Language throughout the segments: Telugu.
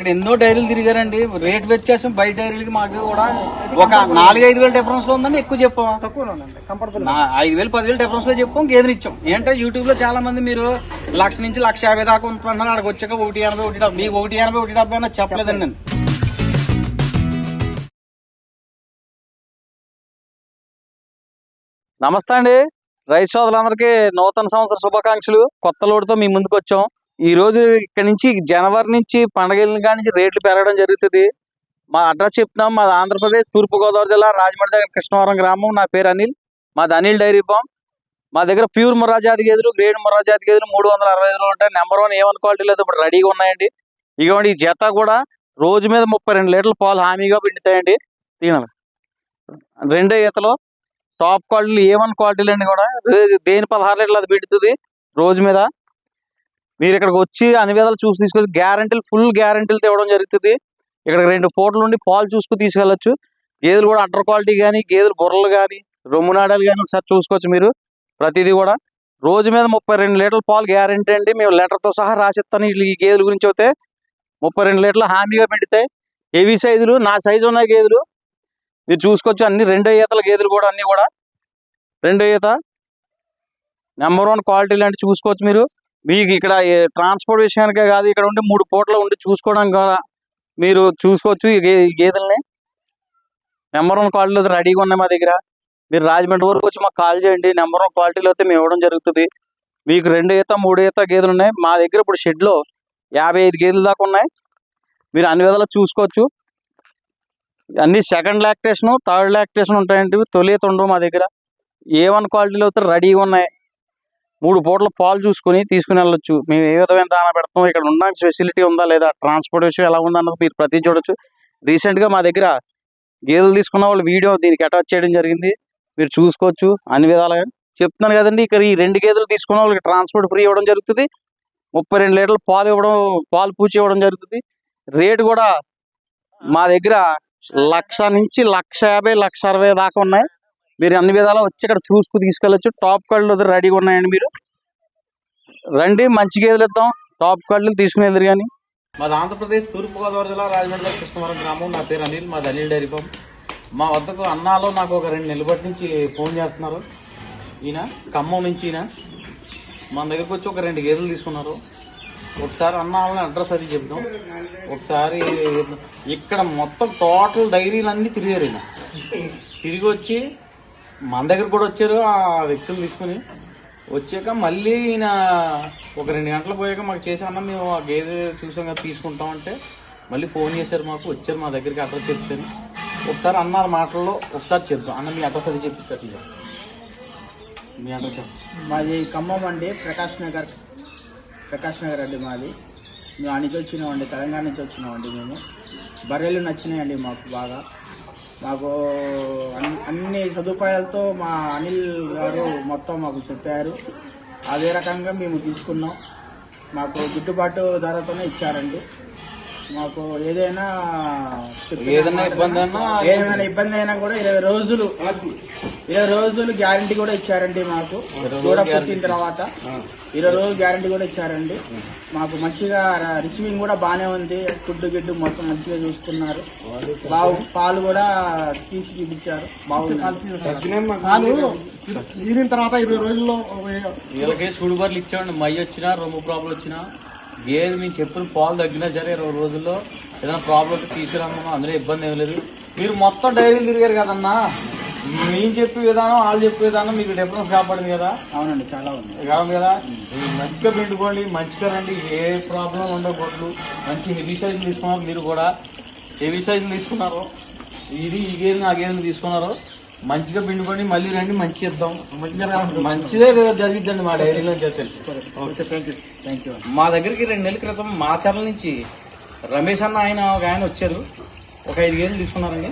ఇక్కడ ఎన్నో డైరీలు తిరిగారండి. రేట్ వ్యత్యాసం బయట డైరీలకి మాకు కూడా ఒక నాలుగు ఐదు వేల డిఫరెన్స్లో ఉందని ఎక్కువ చెప్పాం. తక్కువ ఐదు వేలు పదివేలు డిఫరెన్స్లో చెప్పాం గేదెలు ఇచ్చాం. ఏంటంటే యూట్యూబ్లో చాలా మంది మీరు లక్ష నుంచి లక్ష యాభై దాకా ఉంటున్నారు అక్కడికి వచ్చాక ఒకటి ఎనభై ఒకటి డెబ్బై మీకు ఒకటి ఎనభై ఒకటి డెబ్బై అన్నది చెప్పలేదండి నేను. నమస్తే అండి. రైతు సోదరులందరికీ నూతన సంవత్సర శుభాకాంక్షలు. కొత్త లోటుతో మీ ముందుకు వచ్చాం ఈ రోజు ఇక్కడ నుంచి జనవరి నుంచి పండగల కాడి నుంచి రేట్లు పెరగడం జరుగుతుంది. మా అడ్రస్ చెప్తున్నాం. మాది ఆంధ్రప్రదేశ్ తూర్పుగోదావరి జిల్లా రాజమండ్రి దగ్గర కృష్ణవరం గ్రామం. నా పేరు అనిల్. మాది అనిల్ డైరీ ఫామ్. మా దగ్గర ప్యూర్ ముర్రాజాతి గేదెలు గ్రేడ్ ముర్రాజాతి గేదెలు మూడు వందల అరవై ఐదులో ఉంటాయి. నెంబర్ వన్ ఏమన్ క్వాలిటీ లేదు ఇప్పుడు రెడీగా ఉన్నాయండి. ఇటువంటి ఈ జత కూడా రోజు మీద ముప్పై రెండు లీటర్ల పాలు హామీగా పిండుతాయండి. తినాలి రెండో ఈతలో టాప్ క్వాలిటీలు ఏ వన్ క్వాలిటీలు అండి కూడా. దేని పదహారు లీటర్లు అది పెడుతుంది రోజు మీద. మీరు ఇక్కడికి వచ్చి అన్ని విధాలు చూసి తీసుకొచ్చి గ్యారంటీలు ఫుల్ గ్యారంటీలు తేవడం జరుగుతుంది. ఇక్కడ రెండు పూటల ఉండి పాలు చూసుకుని తీసుకెళ్ళచ్చు. గేదెలు కూడా అటర్ క్వాలిటీ కానీ గేదెలు బుర్రలు కానీ రొమ్మునాడాలు కానీ ఒకసారి చూసుకోవచ్చు మీరు. ప్రతిదీ కూడా. రోజు మీద ముప్పై రెండు లీటర్ల పాలు గ్యారంటీ అండి. మేము లెటర్తో సహా రాసిస్తాను. ఈ గేదెల గురించి అయితే ముప్పై రెండు లీటర్లు హామీగా పెడతాయి హెవీ సైజులు నా సైజు ఉన్న గేదెలు. మీరు చూసుకోవచ్చు అన్ని రెండో ఈతల గేదెలు కూడా అన్ని కూడా. రెండో ఈత. నెంబర్ వన్ క్వాలిటీ లాంటి చూసుకోవచ్చు మీరు. మీకు ఇక్కడ ట్రాన్స్పోర్ట్ విషయానికే కాదు ఇక్కడ ఉండి మూడు పూటలు ఉండి చూసుకోవడానికి కూడా మీరు చూసుకోవచ్చు ఈ గేదెల్ని. నెంబర్ వన్ క్వాలిటీలో రెడీగా ఉన్నాయి మా దగ్గర. మీరు రాజమండ్రి వరకు వచ్చి మాకు కాల్ చేయండి. నెంబర్ వన్ క్వాలిటీలో అయితే మేము ఇవ్వడం జరుగుతుంది. మీకు రెండు ఈత మూడు ఈత గేదెలు ఉన్నాయి. మా దగ్గర ఇప్పుడు షెడ్లో యాభై ఐదు గేదెలు దాకా ఉన్నాయి. మీరు అన్ని విధాలు చూసుకోవచ్చు. అన్ని సెకండ్ లాక్టేషన్ థర్డ్ లాక్టేషన్ ఉంటాయండి. తొలి ఈత ఉండవు మా దగ్గర. ఏ వన్ క్వాలిటీలో అయితే రెడీగా ఉన్నాయి. మూడు పూటల పాలు చూసుకుని తీసుకుని వెళ్ళొచ్చు. మేము ఏ విధమైన దాన పెడతాం ఇక్కడ ఉండడానికి ఫెసిలిటీ ఉందా లేదా ట్రాన్స్పోర్ట్ ఎలా ఉందా అన్నది మీరు ప్రతి చూడొచ్చు. రీసెంట్గా మా దగ్గర గేదెలు తీసుకున్న వాళ్ళు వీడియో దీనికి అటాచ్ చేయడం జరిగింది. మీరు చూసుకోవచ్చు అన్ని విధాలుగా. చెప్తున్నాను కదండి ఇక్కడ ఈ రెండు గేదెలు తీసుకున్న వాళ్ళకి ట్రాన్స్పోర్ట్ ఫ్రీ ఇవ్వడం జరుగుతుంది. ముప్పై రెండు లీటర్లు పాలు ఇవ్వడం పాలు పూచి ఇవ్వడం జరుగుతుంది. రేటు కూడా మా దగ్గర లక్ష నుంచి లక్ష యాభై లక్ష అరవై దాకా ఉన్నాయి. మీరు అన్ని విధాలా వచ్చి ఇక్కడ చూసుకు తీసుకెళ్ళచ్చు. టాప్ కళ్ళు రెడీగా ఉన్నాయండి మీరు. రండి మంచి గేదెలు ఇద్దాం. టాప్ కళ్ళు తీసుకుని ఎదురు కానీ మాది ఆంధ్రప్రదేశ్ తూర్పుగోదావరి జిల్లా రాజమండ్రి కృష్ణవరం గ్రామం. నా పేరు అనిల్ మాది అనిల్ డైరీ ఫామ్. మా వద్దకు అన్నాలో నాకు ఒక రెండు నెలల నుంచి ఫోన్ చేస్తున్నారు. ఈయన ఖమ్మం నుంచి ఈయన. మన దగ్గరకు వచ్చి ఒక రెండు గేదెలు తీసుకున్నారు. ఒకసారి అన్న వాళ్ళని అడ్రస్ అది చెప్తాం ఒకసారి ఇక్కడ మొత్తం టోటల్ డైరీలు తిరిగారు ఈయన. తిరిగి వచ్చి మన దగ్గర కూడా వచ్చారు ఆ వ్యక్తులు తీసుకుని. వచ్చాక మళ్ళీ ఈయన ఒక రెండు గంటలు పోయాక మాకు చేసి అన్న మేము ఆ గేదె చూసాం కదా తీసుకుంటాం అంటే మళ్ళీ ఫోన్ చేశారు మాకు వచ్చారు మా దగ్గరికి అడ్రస్ చెప్తే. ఒకసారి అన్నారు మాటల్లో ఒకసారి చెప్తాం అన్న మీ అడ్రస్ అది చెప్పి మీ అడ్రస్ మాది ఖమ్మం అండి ప్రకాష్ నగర్. ప్రకాష్ నగర్ అండి మాది. మేము ఆ వచ్చినామండి తెలంగాణ నుంచి వచ్చినామండి మేము. బర్రెలు నచ్చినాయండి మాకు బాగా. మాకు అన్ని అన్ని సదుపాయాలతో మా అనిల్ గారు మొత్తం మాకు చెప్పారు. అదే రకంగా మేము తీసుకున్నాం. మాకు గిట్టుబాటు ధరతోనే ఇచ్చారండి. మాకు ఏదైనా ఏదైనా ఇబ్బంది అన్నా ఏమైనా ఇబ్బంది అయినా కూడా ఇరవై రోజులు ఇరవై రోజులు గ్యారంటీ కూడా ఇచ్చారండి మాకు. కూడా పుట్టిన తర్వాత ఇరవై రోజులు గ్యారంటీ కూడా ఇచ్చారండి. మాకు మంచిగా రిసీవింగ్ కూడా బాగానే ఉంది. ఫుడ్ గిడ్డు మొత్తం మంచిగా చూసుకున్నారు బాగు పాలు కూడా తీసి చూపించారు. బాగుంది ఈనిన తర్వాత ఇరవై రోజుల్లో వీళ్ళకి ఇచ్చామండి మై వచ్చినా రొమ్ము ప్రాబ్లం వచ్చినా. గేదె మేము చెప్పిన పాలు తగ్గినా సరే ఇరవై రోజుల్లో ఏదైనా ప్రాబ్లం వస్తే తీసుకురామన్నా అందులో ఇబ్బంది ఏం లేదు. మీరు మొత్తం డైరీలు తిరిగారు కదన్నా? మేము చెప్పే విధానం వాళ్ళు చెప్పే విధానం మీకు డిఫరెన్స్ కాపాడింది కదా? అవునండి చాలా ఉంది. కాదు? కదా మంచిగా పిండుకోండి మంచిగా రండి ఏ ప్రాబ్లం ఉండవు గొడ్లు మంచి హెవీ సైజులు తీసుకున్నారు మీరు కూడా. హెవీ సైజులు తీసుకున్నారు. ఇది ఈ గేదె ఆ గేదెలు తీసుకున్నారు. మంచిగా పిండుకోండి మళ్ళీ రండి మంచి ఇద్దాం మంచిదే జరిగిద్దండి మా డైరీలో యూ మా దగ్గరికి రెండు నెలల క్రితం మాచర్ల నుంచి రమేష్ అన్న ఆయన ఒక ఆయన వచ్చారు. ఒక ఐదు గేదెలు తీసుకున్నారండి.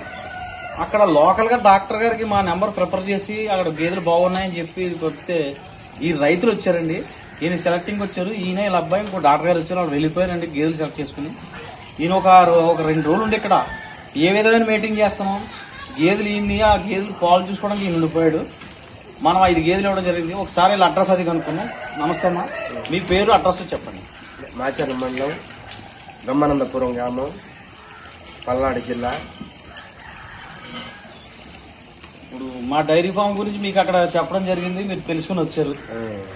అక్కడ లోకల్గా డాక్టర్ గారికి మా నెంబర్ ప్రిఫర్ చేసి అక్కడ గేదెలు బాగున్నాయని చెప్పి కొడితే ఈ రైతులు వచ్చారండి. ఈయన సెలెక్టింగ్ వచ్చారు. ఈయన ఇలా అబ్బాయి ఇంకో డాక్టర్ గారు వచ్చారు. వాళ్ళు వెళ్ళిపోయారండి గేదెలు సెలెక్ట్ చేసుకుని. ఈయన ఒక ఒక రెండు రోజులు ఉండి ఇక్కడ ఏ విధమైన మీటింగ్ చేస్తున్నాం? గేదెలు ఈయన్ని ఆ గేదెలు పాలు చూసుకోవడానికి ఈయన ఉండిపోయాడు. మనం ఐదు గేదెలు ఇవ్వడం జరిగింది. ఒకసారి వీళ్ళ అడ్రస్ అది కనుక్కున్నాం. నమస్తే అమ్మా. మీ పేరు అడ్రస్ చెప్పండి. మాచర్ల మండలం బ్రహ్మానందపురం గ్రామం పల్నాడు జిల్లా. ఇప్పుడు మా డైరీ ఫామ్ గురించి మీకు అక్కడ చెప్పడం జరిగింది మీరు తెలుసుకుని వచ్చారు.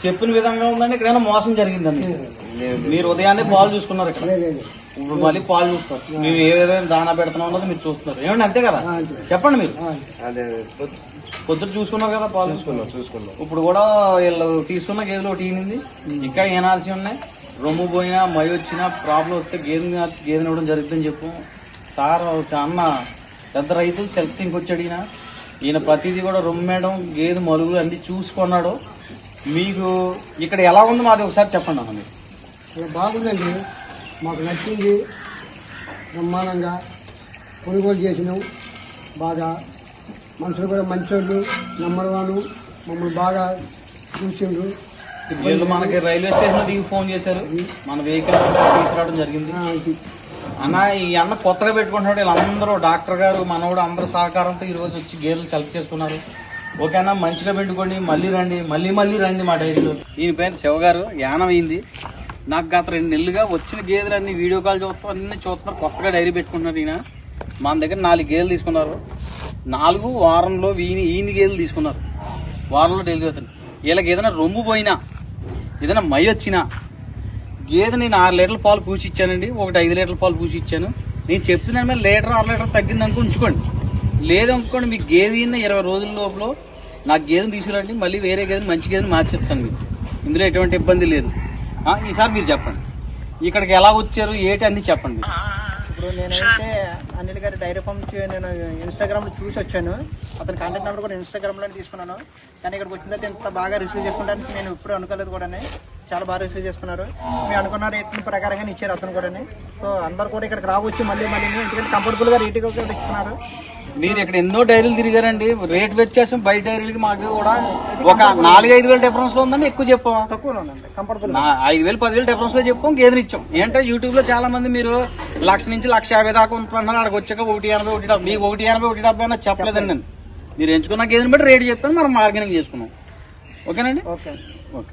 చెప్పిన విధంగా ఉందండి ఇక్కడైనా మోసం జరిగిందండి. మీరు ఉదయాన్నే పాలు చూసుకున్నారు ఇక్కడ. ఇప్పుడు మళ్ళీ పాలు చూస్తారు. మేము ఏ విధంగా దానా పెడుతున్నాం అన్నది మీరు చూస్తున్నారు. ఏమండి అంతే కదా? చెప్పండి మీరు. అదే పొద్దుట చూసుకున్నారు కదా పాలు? చూసుకున్నాం చూసుకున్నాం. ఇప్పుడు కూడా వీళ్ళు తీసుకున్న గేదెలు ఒకటి ఈనింది. ఇంకా ఏనాల్సి ఉన్నాయి? రొమ్ము పోయినా మై వచ్చినా ప్రాబ్లం వస్తే గేదెని గేదెని ఇవ్వడం జరుగుతుందని చెప్పు. సార్ అన్న పెద్ద రైతు సెల్ఫ్ థింక్ వచ్చాడు ఈయన ఈయన ప్రతిదీ కూడా రొమ్మేయడం గేదె మలుగులు అన్ని చూసుకున్నాడు మీకు ఇక్కడ ఎలా ఉంది మాది ఒకసారి చెప్పండి అన్న మీరు. బాగుందండి. మాకు నచ్చింది. బ్రహ్మాండంగా కొనుగోలు చేసినాం. బాగా మనుషులు కూడా మంచోళ్ళు నెంబర్ వన్. మమ్మల్ని బాగా చూసిండ్రు. వీళ్ళు మనకి రైల్వే స్టేషన్ దిగి ఫోన్ చేశారు. మన వెహికల్ తీసుకురావడం జరిగింది. అన్న ఈ అన్న కొత్తగా పెట్టుకుంటున్నాడు. వీళ్ళందరూ డాక్టర్ గారు మనవడు అందరు సహకారంతో ఈరోజు వచ్చి గేదెలు సెలెక్ట్ చేసుకున్నారు. ఓకేనా మంచిగా పెట్టుకోండి. మళ్ళీ రండి. మళ్ళీ మళ్ళీ రండి మా డైరీలో. ఈయన పేరు శివ గారు. యానం అయింది నాకు గత రెండు నెలలుగా వచ్చిన గేదెలు అన్ని వీడియో కాల్ చూస్తాం అన్ని చూస్తున్నారు. కొత్తగా డైరీ పెట్టుకుంటున్నారు ఈయన. మన దగ్గర నాలుగు గేదెలు తీసుకున్నారు. నాలుగు వారంలో ఈయన ఈయన గేదెలు తీసుకున్నారు. వారంలో డెలివరీ అవుతుంది. వీళ్ళకి ఏదైనా రొమ్ము పోయినా ఏదైనా మై వచ్చినా గేదె నేను ఆరు లీటర్ల పాలు పూసి ఇచ్చానండి ఒకటి ఐదు లీటర్ల పాలు పూసి ఇచ్చాను నేను చెప్పిన దాని మీద లీటర్ ఆరు లీటర్ తగ్గింది అనుకో ఉంచుకోండి. లేదనుకోండి మీకు గేదె ఇన్న ఇరవై రోజుల లోపల నాకు గేదెని తీసుకురండి మళ్ళీ వేరే గేదెని మంచి గేదెని మార్చి చెప్తాను మీకు. ఇందులో ఎటువంటి ఇబ్బంది లేదు. ఈసారి మీరు చెప్పండి. ఇక్కడికి ఎలా వచ్చారు ఏంటి అన్ని చెప్పండి. ఇప్పుడు నేనైతే అనిల్ గారి డైరీ ఫామ్ నేను ఇన్స్టాగ్రామ్లో చూసి వచ్చాను. అతని కాంటాక్ట్ నెంబర్ కూడా ఇన్స్టాగ్రామ్లోనే తీసుకున్నాను. కానీ ఇక్కడికి వచ్చిన తర్వాత ఇంత బాగా రిసీవ్ చేసుకుంటానని నేను ఎప్పుడూ అనుకోలేదు కూడా చాలా బాగా రిసీవ్ చేసుకున్నారు. మేము అనుకున్న రేట్ ప్రకారంగానే ఇచ్చారు అతను కూడా సో అందరు కూడా ఇక్కడికి రావచ్చు మళ్ళీ మళ్ళీ ఎందుకంటే కంఫర్టబుల్గా రేట్ ఇస్తున్నారు. మీరు ఇక్కడ ఎన్నో డైరీలు తిరిగారండి. రేట్ వ్యత్యాసం బయట డైరీలకి మాకు కూడా ఒక నాలుగు ఐదు వేల డిఫరెన్స్లో ఉందని ఎక్కువ చెప్పాం. కంఫర్టబుల్ నా ఐదు వేలు పదివేలు డిఫరెన్స్లో చెప్పాం గేదెని ఇచ్చాం. ఏంటంటే యూట్యూబ్లో చాలా మంది మీరు లక్ష నుంచి లక్ష యాభై దాకా ఉంటున్నారు అక్కడికి వచ్చాక ఒకటి ఎనభై ఒకటి డెబ్బై మీకు ఒకటి ఎనభై ఒకటి డెబ్బై అన్న చెప్పలేదండి నేను. మీరు ఎంచుకున్న గేదెని బట్టి రేట్ చెప్పాను మనం మార్గెనింగ్ చేసుకున్నాం. ఓకేనండి? ఓకే. ఓకే.